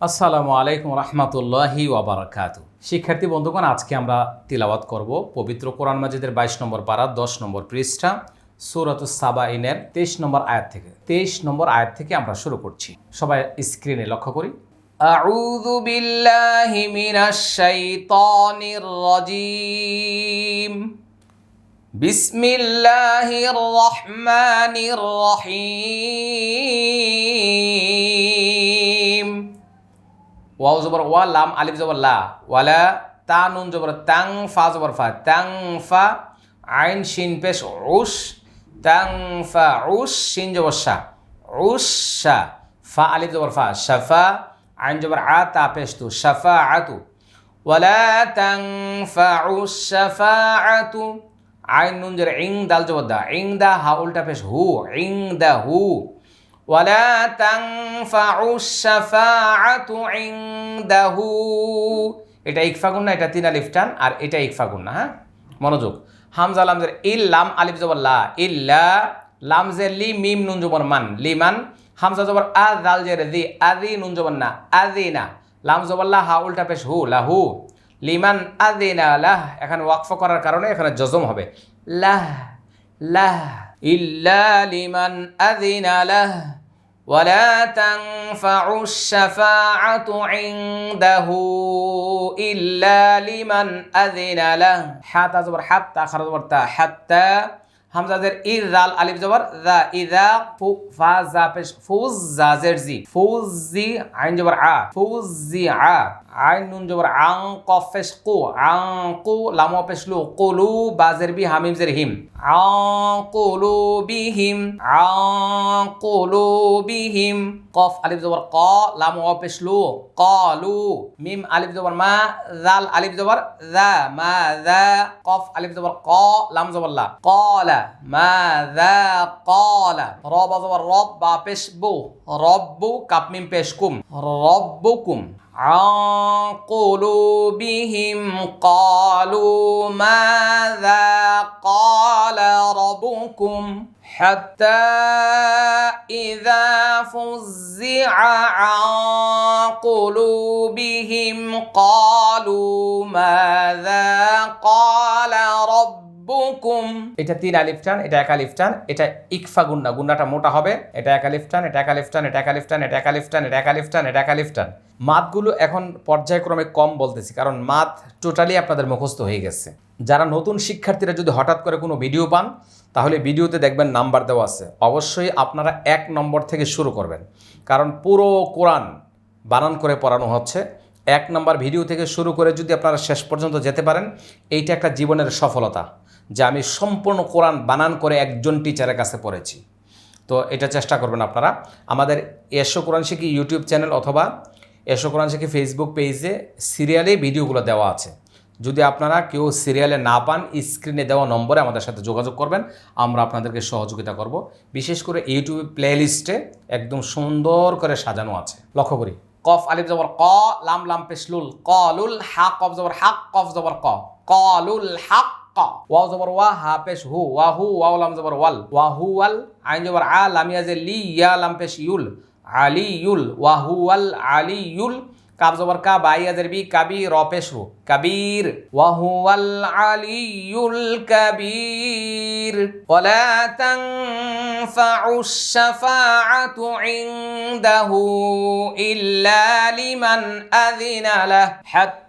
আসসালামু আলাইকুম রহমতুল্লাহি ওবরাকাত শিক্ষার্থী বন্ধুগণ আজকে আমরা তিলাওয়াত করব পবিত্র কোরআন মাজিদের বাইশ নম্বর পারা দশ নম্বর পৃষ্ঠা সুরত সাবাইনের তেইশ নম্বর আয়াত থেকে তেইশ নম্বর আয়াত থেকে আমরা শুরু করছি সবাই স্ক্রিনে লক্ষ্য করি أعوذ بالله من الشيطان الرجيم بسم الله الرحمن الرحيم ওয়াও জবর ওয়া, লাম, আলিফ জবর, লা। ওয়ালা, তা, নুন জবর, তাং, ফা জবর, ফা। তাং, ফা, আইন, শিন, পেশ, উস। তাং, ফা, উস, শিন জবর শা উস শা ফা, আলিফ জবর, ফা। শাফা, আইন জবর, আ, তা, পেশ, তু। শাফা আতু ওয়ালা, তাং, ফা, উস, শাফা আতু আইন, নুন জবর, ইং, দাল জবর, দা। ইং, দা, হা, উল্টা পেশ, হু। ইং, দা, হু। ولا تنفع الشفاعة عنده এটা ইকফা গুণ না এটা তিন আলিফ টান আর এটা ইকফা গুণ না হ্যাঁ মনোযোগ হামজা লামজের ইল লাম আলিফ জবর লা ইল্লা লামজের লি মিম নুন জবর মান লিমান হামজা জবর আ দাল জের দি আদি নুন জবর না আদি না লাম জবর লা হা উল্টা পেশ হু লাহু লিমান আদিনা লাহ এখানে ওয়াকফ করার কারণে এখানে জজম হবে লাহ লাহ إلا لمن أذن له ولا تنفع الشفاعة عنده إلا لمن أذن له حتى زبر حتى خرج زبر تا حتى همزة زر إذا الألف زبر ذا إذا فو فازا بش فوز زازر زي فوز زي عين زبر ع فوز زي ع আইন নুন জবর আং কফেস কু আং কু লাম পেশলু কুলু বাজের বি হামিম জের হিম। আং কুলু বি হিম আং কুলু বি হিম। কফ আলিফ জবর ক, লাম পেশলু কলু। মিম আলিফ জবর মা, জাল আলিফ জবর জা, মা জা। কফ আলিফ জবর ক, লাম জবর লা। কলা, মা জা, কলা। রব জবর রব বা পেশ বু রব্বু কাপ মিম পেশ কুম রব্বুকুম। عن قلوبهم قالوا ماذا قال ربكم حتى إذا فزع عن قلوبهم قالوا ماذا قال ربكم বুকুম এটা তিন আলিফ টান, এটা এক আলিফ টান, এটা ইকফা গুন্না, গুন্নাটা মোটা হবে, এটা এক আলিফ টান, এটা এক আলিফ টান, এটা এক আলিফ টান, এটা এক আলিফ টান, এটা এক আলিফ টান, এটা এক আলিফ টান। মাতগুলো এখন পর্যায়ক্রমে কম বলতেছি, কারণ মাত টোটালি আপনাদের মুখস্থ হয়ে গেছে। যারা নতুন শিক্ষার্থীরা যদি হঠাৎ করে কোনো ভিডিও পান, তাহলে ভিডিওতে দেখবেন নাম্বার দেওয়া আছে। অবশ্যই আপনারা এক নম্বর থেকে শুরু করবেন। কারণ পুরো কোরআন বানান করে পড়ানো হচ্ছে। এক নম্বর ভিডিও থেকে শুরু করে যদি আপনারা শেষ পর্যন্ত যেতে পারেন, এইটা একটা জীবনের সফলতা। যে আমি সম্পূর্ণ কোরআন বানান করে একজন টিচারের কাছে পড়েছি। তো এটা চেষ্টা করবেন আপনারা। আমাদের এসো কোরআন শিখি ইউটিউব চ্যানেল অথবা এসো কোরআন শিখি ফেসবুক পেজে সিরিয়ালে ভিডিওগুলো দেওয়া আছে। যদি আপনারা কেউ সিরিয়ালে না পান স্ক্রিনে দেওয়া নম্বরে আমাদের সাথে যোগাযোগ করবেন। আমরা আপনাদেরকে সহযোগিতা করব। বিশেষ করে ইউটিউব প্লেলিস্টে একদম সুন্দর করে সাজানো আছে। লক্ষ্য করি। কফ, আলিফ, জবর, ক, লাম লাম পেশলুল কলুল হা কফ, জবর, হাক, কফ, জবর, ক। কলুল হাক ওয়াও জবর ওয়া হা পেশ হু ওয়া হু ওয়াও লাম জবর ওয়াল ওয়া হু ওয়াল আইন জবর আ লাম ইয়াজে লি ইয়া লাম পেশ ইউল আলি ইউল ওয়া হু ওয়াল আলি ইউল কাব জবর কা বাই ইয়াজের বি কাবি র পেশ রু কাবীর ওয়া হু ওয়াল আলিয়ুল কাবীর ওয়ালা তানফাউ الشفاعة عنده إلا لمن أذن له حتى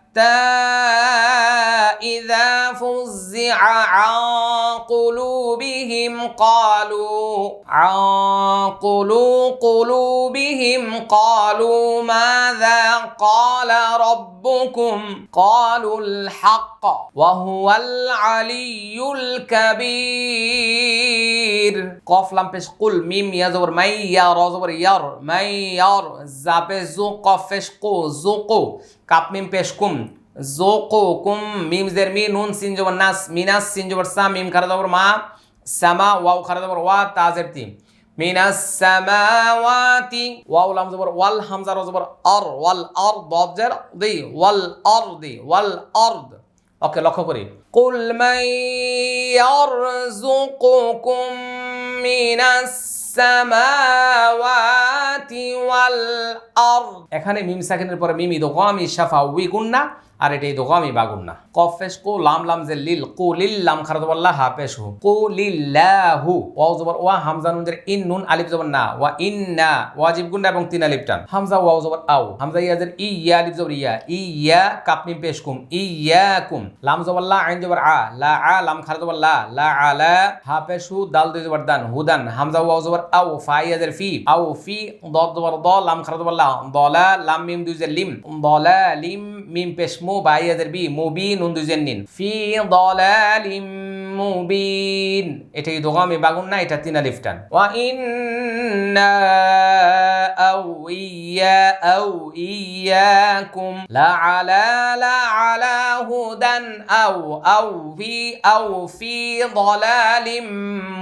إذا فزع عن قلوبهم قالوا عن قلوبهم قالوا ماذا قال ربكم قالوا الحق وهو العلي الكبير قاف لام بيش قل ميم يا زبر مي يا را زبر ير مي ير زابزو قاف قو زقو কাপমিম পেশকুম জোকো কুম মিম জের মি, নুন সিন জবর নাস মিনাস সিন সা, মিম খারা মা, সামা ওয়াও খারা জবর ওয়া, তা জের তিম মিনাস সামাওয়াতি ওয়াও লাম জবর ওয়াল, হামজা র জবর আর ওয়াল আর দব জের দি, ওয়াল আর দি, ওয়াল আরদ ওকে, লক্ষ্য করি। কুল মাই ইয়ারযুকুকুম মিনাস এখানে মিম সাকিনের পরে মিম ইদগামি শাফাউই গুন্না, আর এটা ইদগামি বা গুন্না। কো, লাম লাম যে লিল, কো লিল লাম বল্লাহ হা পেশ হু। কো লিল্লাহু, ওয়াও জবর ওয়া হামজা নুন ইন নুন আলিফ জবর না, ওয়া ইন্না, ওয়াজিব গুন্না এবং তিন আলিফ টান। হামজা, ওয়াও জবর আও। হামজা ইয়া জের ইয়া আলিফ জবর ইয়া ইয়া কাপ মিম পেশ কুম ই ইয়া কুম। লাম জবর লা, আইন জবর আ, লা আ, লাম খারাত জবর লা লা আলা হা হু, দাল দুই জবর দান হুদান হামজা, ওয়াও জবর আও ফা ইয়া ফি, আও ফি দ জবর দ লাম খারাত জবর লা দলা লাম মিম দুইজের লিম, দলা লিম মিম পেশ মু বা বি মুবি নুন দুই জের নিন। ফি দলালিম মুবিন এটা কি দোগামি বাগুন না, এটা তিন আলিফ টান। ওয়া ইন্না আও ইয়া, আও ইয়াকুম লা আলা লা আলা হুদান, আও আও ফি আও ফি দলালিম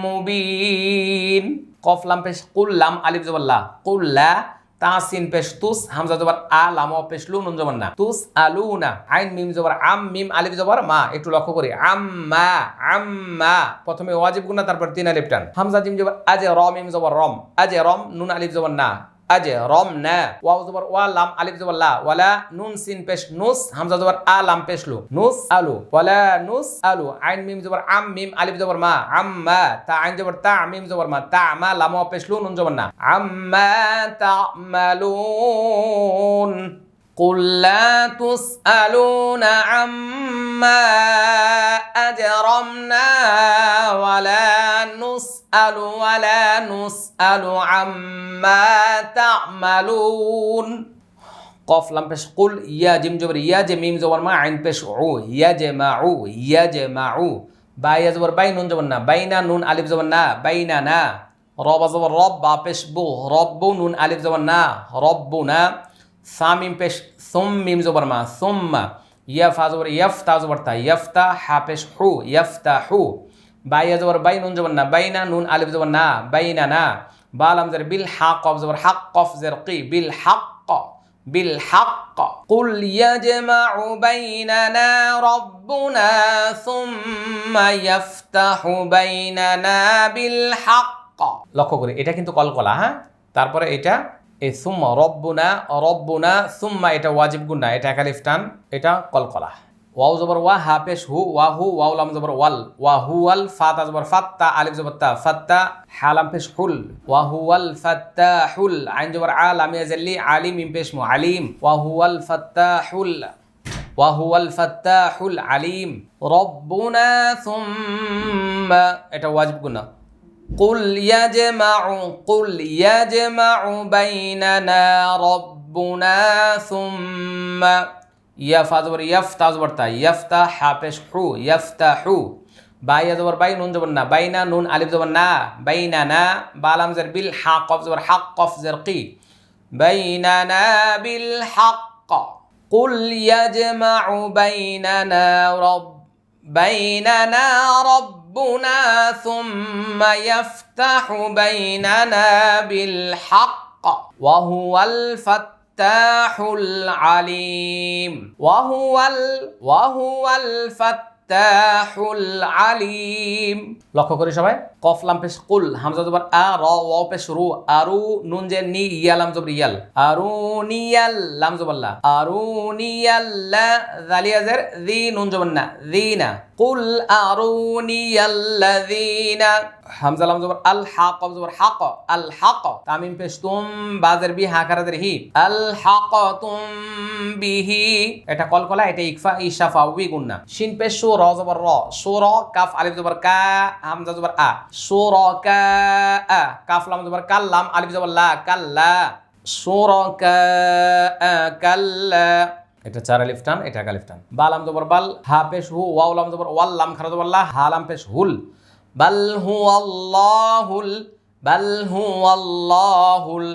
মুবিন কফ লাম পেশ কুল লাম আলিফ লা। কুল্লা তাসিন পেশ তুস, হামজা জবর আ, লাম পেশ লু, নুন জবর না। তুস আলু না। আইন মিম জবর আম, মিম আলিফ জবর মা, একটু লক্ষ্য করি। আম্মা আম্মা। প্রথমে ওয়াজিব গুনা তারপর তিন আলিফ টান। হামজা জিম জবর আজে রম, মিম জবর রম। আজে রম, নুন আলিফ জবর না। আজে রম না ওয়া জবর ওয়া, লাম আলিফ জবর লা, ওয়ালা নুন সিন পেশ নুস, হামজা জবর আ, লাম পেশ লু, নুস আলু, ওয়ালা নুস আলু, আইন মিম জবর আম মিম আলিফ জবর মা, আম্মা তা আইন জবর তা মিম জবর মা, তা মা লাম পেশ লু, নুন জবর না, আম্মা তা'মালুন। قل لا تسألون عما أجرمنا ولا نسأل ولا نسأل عما تعملون قاف لام بش قل يا جم جبر يا جميم زبر ما عين بش عو يا جماعو يا جماعو باي زبر باي نون زبر نا باينا نون ألف زبر نا باينا نا رب زبر رب بش بو رب نون ألف زبر نا ربنا বু রব্বু নুন আলিফ জবর না রব্বু না সামিম পেশ সুম মিম জবর মা সুম্মা ইয়াফা জবর ইয়াফতা জবর তা ইয়াফতা হা পেশ হু ইয়াফতা হু বাইয়া জবর বাই নুন জবর না বাইনা নুন আলিফ জবর না বাইনা না বালাম জের বিল হাক কফ জবর হাক কফ জের কি বিল হাক بالحق قل يجمع بيننا ربنا ثم يفتح بيننا بالحق লক্ষ্য করি এটা কিন্তু কলকলা হ্যাঁ তারপরে এটা এই সুম্মা রব্বুনা রব্বুনা সুম্মা এটা ওয়াজিব গুন্না এটা একালিফ টান এটা কলকলা ওয়াও জবর ওয়া হা পেশ হু ওয়া হু ওয়াও লাম জবর ওয়াল ওয়া হু ওয়াল ফাতা জবর ফাত্তা আলিফ জবর তা ফাত্তা হালাম পেশ হুল ওয়া হু ওয়াল ফাত্তা হুল আইন জবর আল আমি জাল্লি আলিম ইম পেশ মু আলিম ওয়া হু ওয়াল ফাত্তা হুল وهو الفتاح العليم ربنا ثم এটা ওয়াজিব গুনা قل يجمع قل يجمع بيننا ربنا ثم ইয়াফা জবর ইয়াফতা জবর তা ইয়াফতা হা পেশ হু ইয়াফতাহু বাইয়া জবর বাই নুন জবর না বাইনা নুন আলিফ জবর না বাইনা না বালাম জের বিল হা কফ জবর হাক কফ জের কি বাইনানা বিল হাক قل يجمع بيننا رب بيننا ربنا ثم يفتح بيننا بالحق وهو الفتاح العليم وهو ال وهو الفتاح العليم লক্ষ্য করি সবাই কফ লাম পেশ কুল, হামজা জবর আ, র, ওয়াও পেশ রু, আরু, নুন যে নি, ইয়া লাম জবর ইয়াল। আরু নিয়াল লাম জবর লা। আরু নিয়াল লা, জালিয়া জের দি নুন জবর না দিনা কুল আরুনিয়াল্লাযীনা হামজা লাম জবর আল হাক জবর হাক আল হাক তামিম পেশ তুম বাজের বি হাকারাদের হি। আল হাক তুম বিহি এটা কলকলা এটা ইকফা ইশাফা উই গুন্না শিন পেশ সু, র জবর র। সু, র, কাফ, আলিফ জবর কা, হামজা জবর আ। সু র কা আ কাফ লাম জবর কাল লাম আলিফ জবর লা কাল্লা। সু র কা কাল্লা। এটা চার আলিফ টান এটা এক আলিফ টান। বালাম জবর বাল হা পেশ হু ওয়াও লাম জবর ওয়াল লাম খারা জবর লা হা লাম পেশ হুল। বাল হু আল্লাহুল বাল হু আল্লাহুল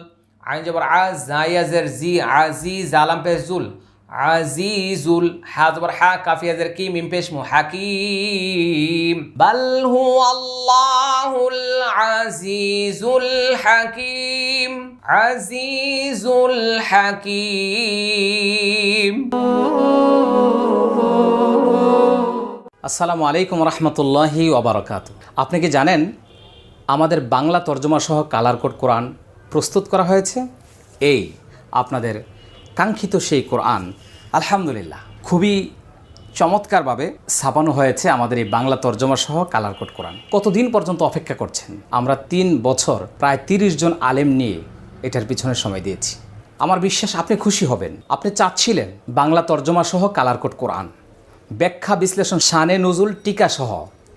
আইন জবর আ জায়াজের জি আজি জালাম পেশ জুল। আজিজুল হা হা কাফিয়াজের কি, মিম পেশ মু, হাকিম। বাল আল্লাহুল আজিজুল হাকিম আজিজুল হাকিম। আসসালামু আলাইকুম রহমতুল্লাহি ওবরাকাত আপনি কি জানেন আমাদের বাংলা তর্জমা সহ কালার কোড কোরআন প্রস্তুত করা হয়েছে? এই, আপনাদের কাঙ্ক্ষিত সেই কোরআন, আলহামদুলিল্লাহ, খুবই চমৎকারভাবে ছাপানো হয়েছে আমাদের এই বাংলা তর্জমা সহ কালার কোড কোরআন। কতদিন পর্যন্ত অপেক্ষা করছেন? আমরা তিন বছর, প্রায় তিরিশ জন আলেম নিয়ে এটার পিছনে সময় দিয়েছি। আমার বিশ্বাস, আপনি খুশি হবেন। আপনি চাচ্ছিলেন বাংলা তর্জমা সহ কালার কোড কোরআন। ব্যাখ্যা বিশ্লেষণ শানে নজুল টিকা সহ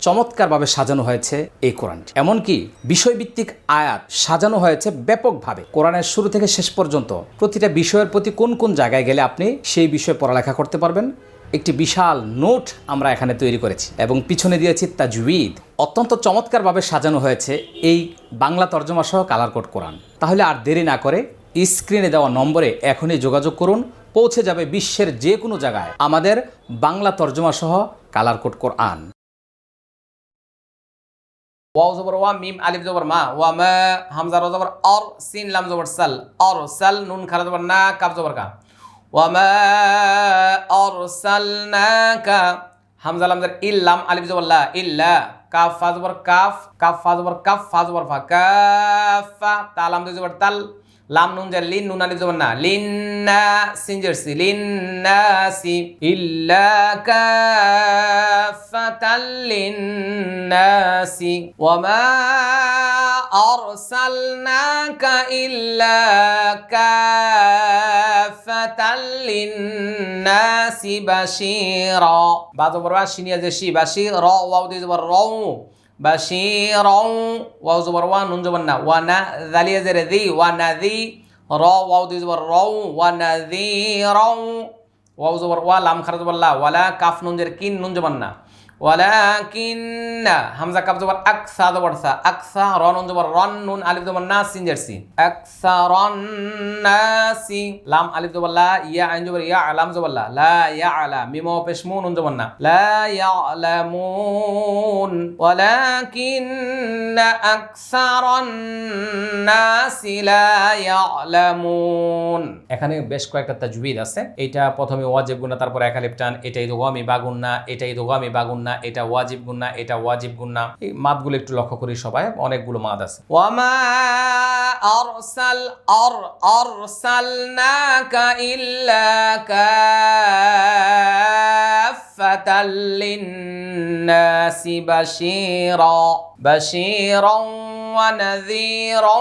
চমৎকারভাবে সাজানো হয়েছে এই কোরআনটি। এমনকি বিষয়ভিত্তিক আয়াত সাজানো হয়েছে ব্যাপকভাবে। কোরআনের শুরু থেকে শেষ পর্যন্ত প্রতিটা বিষয়ের প্রতি কোন কোন জায়গায় গেলে আপনি সেই বিষয়ে পড়ালেখা করতে পারবেন? একটি বিশাল নোট আমরা এখানে তৈরি করেছি এবং পিছনে দিয়েছি তাজউইদ। অত্যন্ত চমৎকারভাবে সাজানো হয়েছে এই বাংলা তর্জমা সহ কালার কোড কোরআন। তাহলে আর দেরি না করে স্ক্রিনে দেওয়া নম্বরে এখনই যোগাযোগ করুন। পৌঁছে যাবে বিশ্বের যে কোনো জায়গায়। আমাদের বাংলা তর্জমা সহ কালার কোড কোরআন। ওয়াও জবর, ওয়া মিম আলিফ জবর, মা, ওয়া মা, হামজা র জবর, অর, সিন, লাম জবর, সাল, অর, সাল, নুন, খারা জবর, না, কাফ জবর, কা। ওয়া মা আরসালনাকা হামজা, লাম জবর ইল্লাম আলিফ জবর, লা ইল্লা কাফ, ফা জবর, কাফ কাফ, ফা জবর, কাফ, ফা জবর, ফা কাফা তা, লাম জবর, তাল। লাম নুন জার লিন নুন আলিফ জবর না। লিন্না সিন জারসি লিন্নাসি ইল্লা কাফাতাল লিন্নাসি ওয়া মা আরসালনাকা ইল্লা কাফাতাল লিন্নাসি বাশীরা। বা জবর বা শিনিয়া যে শি বাশি র, ওয়াও দিয়ে জবর রও। বাশীরা ওয়াও জবর ওয়া, নুন জবর না, ওয়া না জালিয়া জের দি ওয়া না দি র, ওয়াও দিয়ে জবর রও, ওয়া না দি রও। ওয়াও জবর ওয়া, লাম খারা জবর লা, ওয়ালা কাফ নুন জের কিন, নুন জবর না। ওয়ালাকিন্না, হামজা কাব জবর জবর সা, আকসা রন জবর রন, নুন, আলিফ না সিন জারসি। আকসা রন নাসি, লাম, আলিফ জবর লা, ইয়া, আইন জবর ইয়া আলাম লা লা, ইয়া, আলা, মিম ও পেশ মুন নুন জবর না। এখানে বেশ কয়েকটা জুবিদ আছে। এটা প্রথমে ওয়াজিব গুনা তারপর একালিপ টান, এটাই দোগামি বাগুন্না এটাই দোগামি বাগুন্না এটা ওয়াজিব গুন্না এটা ওয়াজিব গুন্না এই মাদগুলো একটু লক্ষ্য করি সবাই, অনেকগুলো মাদ আছে। ওয়ামা আরসাল আর, আরসালনাকা ইল্লা কাফাতাল للناس بشيرا بشيرا ونذيرا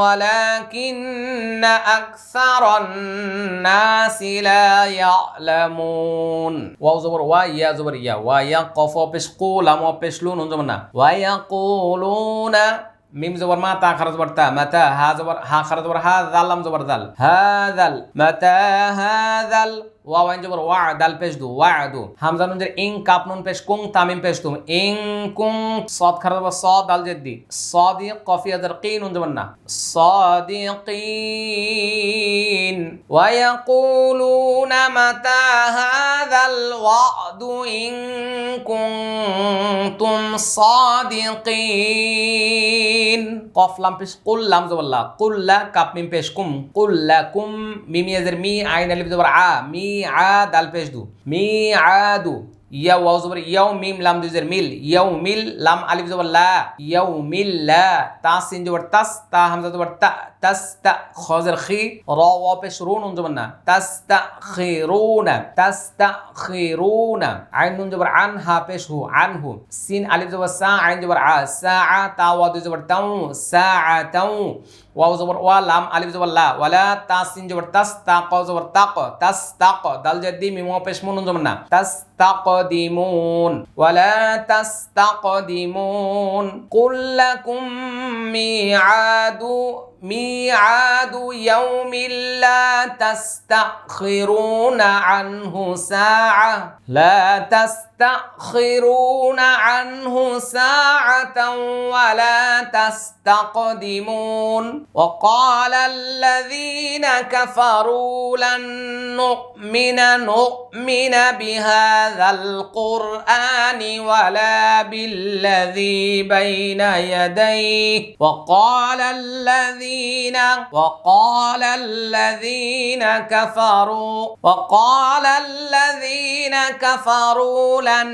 ولكن أكثر الناس لا يعلمون. واو زبر ويا زبر يا ويقف وبشقول وبشلون انظرنا ويقولون ميم زبر ما تاخر خرز برتا متى هذا زبر ها خرز بر ها زبر ذل. هذا متى هذا ওয়া ওয়াইন জবর ওয়া দাল পেশ দু ওয়া দু হামজা নুন জের ইং, কাপ নুন পেশ কুং, তামিম পেশ তুম। ইং কুং, সাদ খারা জবর সাদ দাল জেদ্দি। সাদি কফিয়া জের কি নুন জবর না। সাদিকিন ইয়াকুলুনা মাতা হাদাল ওয়াদু ইং কুনতুম সাদিকিন কফ লাম পেশ কুল লাম জবল্লা কুল্লা কাপ মিম পেশ কুম। কুল্লা কুম মিমিয়াজের মি, আইন আলিফ জবর আ। মি, আ, দাল পেশ দু। মি আদু ইয়া ওয়াও জবর ইয়াও মিম লাম দুজের মিল ইয়াও মিল লাম আলিফ জবর লা ইয়াও মিল লা, তা সিন জবর তাস, তা হামজা জবর তা, তাস তা খজর খি, র ওয়া পেশ রুন উন জবর না, তাস তা খিরুনা, তাস তা খিরুনা, আইন নুন জবর আন, হা পেশ হু আন হু, সিন আলিফ জবর সা, আইন জবর আ, সা আ, তা ওয়া দুই জবর তাউ, সা আ তাউ ওয়াও জবর ওয়া, লাম আলিফ জবর লা ওয়ালা তা সিন জবর তাস, তা ক জবর তাক, তাস তাক, দাল জাদ্দি মিম ওয়া পেশ মুন জবর না, তাস تستقدمون. ولا تستقدمون. قل لكم ميعاد ميعاد يوم لا تستأخرون عنه ساعة. لا تستأخرون عنه ساعة ولا تستقدمون. وقال الذين كفروا لن نؤمن نؤمن بهذا القرآن ولا بالذي بين يديه. وقال الذين الذين وقال الذين كفروا وقال الذين كفروا لن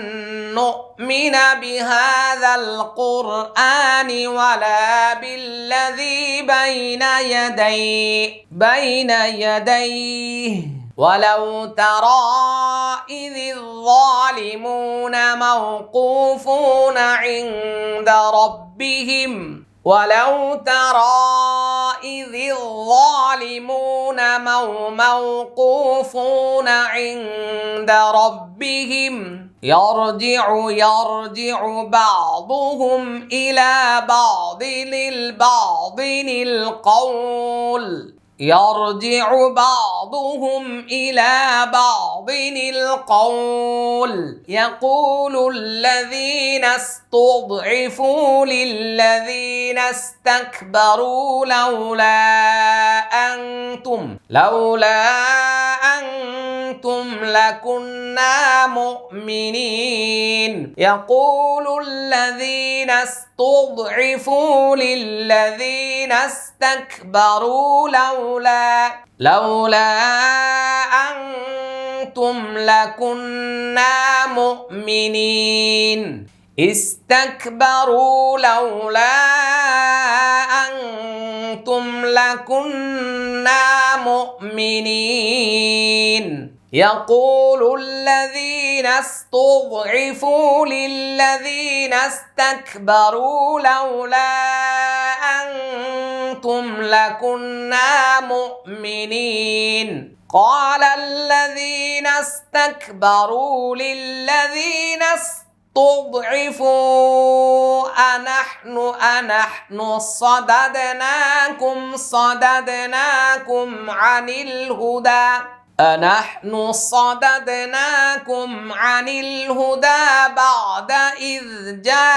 نؤمن بهذا القرآن ولا بالذي بين يديه بين يديه. ولو ترى إذ الظالمون موقوفون عند ربهم ولو ترى إذ الظالمون مو موقوفون عند ربهم يرجع يرجع بعضهم إلى بعض للبعض القول يرجع بعضهم إلى بعض القول. يقول الذين استضعفوا للذين استكبروا لولا أنتم لولا لكنا مؤمنين. يقول الذين استضعفوا للذين استكبروا لولا لولا أنتم لكنا مؤمنين. استكبروا لولا أنتم لكنا مؤمنين. يقول الذين استضعفوا للذين استكبروا لولا أنتم لكنا مؤمنين. قال الذين استكبروا للذين استضعفوا أنحن أنحن صددناكم صددناكم عن الهدى. أنحن صددناكم عن الهدى بعد إذ جاءكم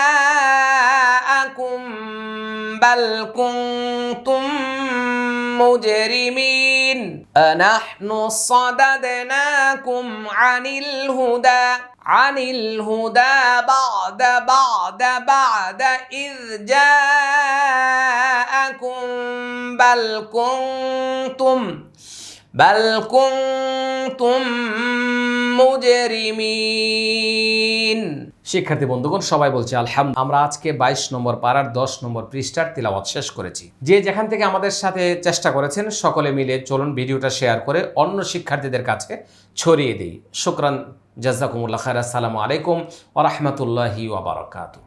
بل كنتم مجرمين أنحن صددناكم عن الهدى عن الهدى بعد بعد بعد إذ جاءكم بل كنتم بل كنتم مجرمين শিক্ষার্থী বন্ধুগণ সবাই বলছে আলহাম আমরা আজকে বাইশ নম্বর পাড়ার দশ নম্বর পৃষ্ঠার তিলাওয়াত শেষ করেছি যে যেখান থেকে আমাদের সাথে চেষ্টা করেছেন সকলে মিলে চলুন ভিডিওটা শেয়ার করে অন্য শিক্ষার্থীদের কাছে ছড়িয়ে দিই শুক্রান জাজাকুমুল্লাহ খার আসসালামু আলাইকুম ওরহমতুল্লাহি ওবরাকাতু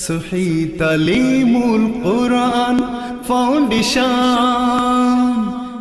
সহি তালিমুল কোরআন ফাউন্ডেশন